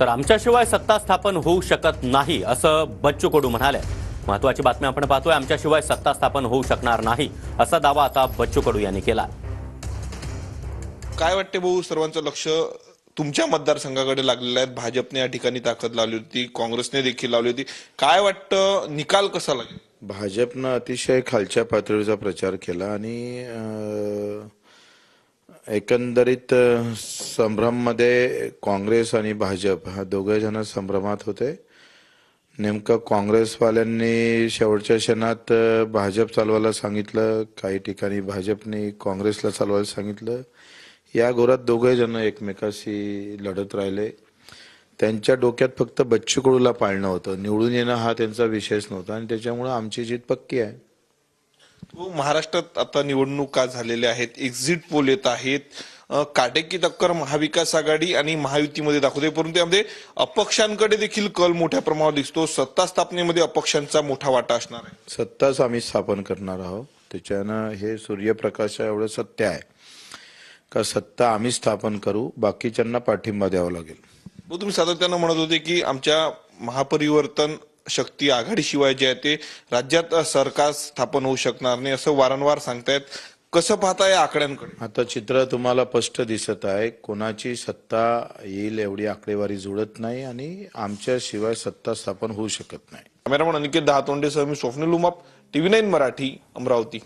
तर आमच्याशिवाय सत्ता स्थापन होऊ शकत नाही असं बच्चू कडू म्हणाले. महत्वाची बातमी आपण पाहतोय आमच्याशिवाय सत्ता स्थापन होऊ शकणार नाही असा दावा आता बच्चू कडू यांनी केला. काय वाटते भाऊ सर्वांचं लक्ष तुमच्या मतदारसंघाकडे लागलेलं आहे. भाजपने या ठिकाणी ताकद लावली होती काँग्रेसने देखील लावली होती. काय वाटतं निकाल कसा लागेल? भाजपनं अतिशय खालच्या पातळीचा प्रचार केला आणि एकंदरीत अं, संभ्रममध्ये काँग्रेस आणि भाजप हा दोघे जण संभ्रमात होते. नेमकं काँग्रेसवाल्यांनी शेवटच्या क्षणात भाजप चालवायला सांगितलं काही ठिकाणी भाजपने काँग्रेसला चालवायला सांगितलं. या घोरात दोघे जण एकमेकाशी लढत राहिले. त्यांच्या डोक्यात फक्त बच्चू कडूला पाळणं होतं. निवडून येणं हा त्यांचा विषयच नव्हता आणि त्याच्यामुळं आमची जीत पक्की आहे. महाराष्ट्रात आता निवडणुका झालेल्या आहेत? एक्झिट पोल येत आहेत. काटेकी टक्कर महाविकास आघाडी आणि महायुतीमध्ये दाखवते परंतु यामध्ये अपक्षांकडे देखील कल मोठ्या प्रमाणावर दिसतो. सत्ता स्थापनेमध्ये अपक्षांचा मोठा वाटा असणार आहे. सत्ताच आम्ही स्थापन करणार आहोत. त्याच्यानं हे सूर्यप्रकाशा एवढं सत्य आहे. का सत्ता आम्ही स्थापन करू बाकीच्यांना पाठिंबा द्यावा लागेल. तुम्ही सातत्यानं म्हणत होते की आमच्या महापरिवर्तन शक्ती आघाडीशिवाय जे आहे ते राज्यात सरकार स्थापन होऊ शकणार नाही असं वारंवार सांगतायत. कसं पाहता या आकड्यांकडे? आता चित्र तुम्हाला स्पष्ट दिसत आहे. कोणाची सत्ता येईल एवढी आकडेवारी जुळत नाही आणि आमच्याशिवाय सत्ता स्थापन होऊ शकत नाही. कॅमेरामन अनिकेत दहातोंडेसह मी स्वप्नील उमाप टीव्ही नाईन मराठी अमरावती.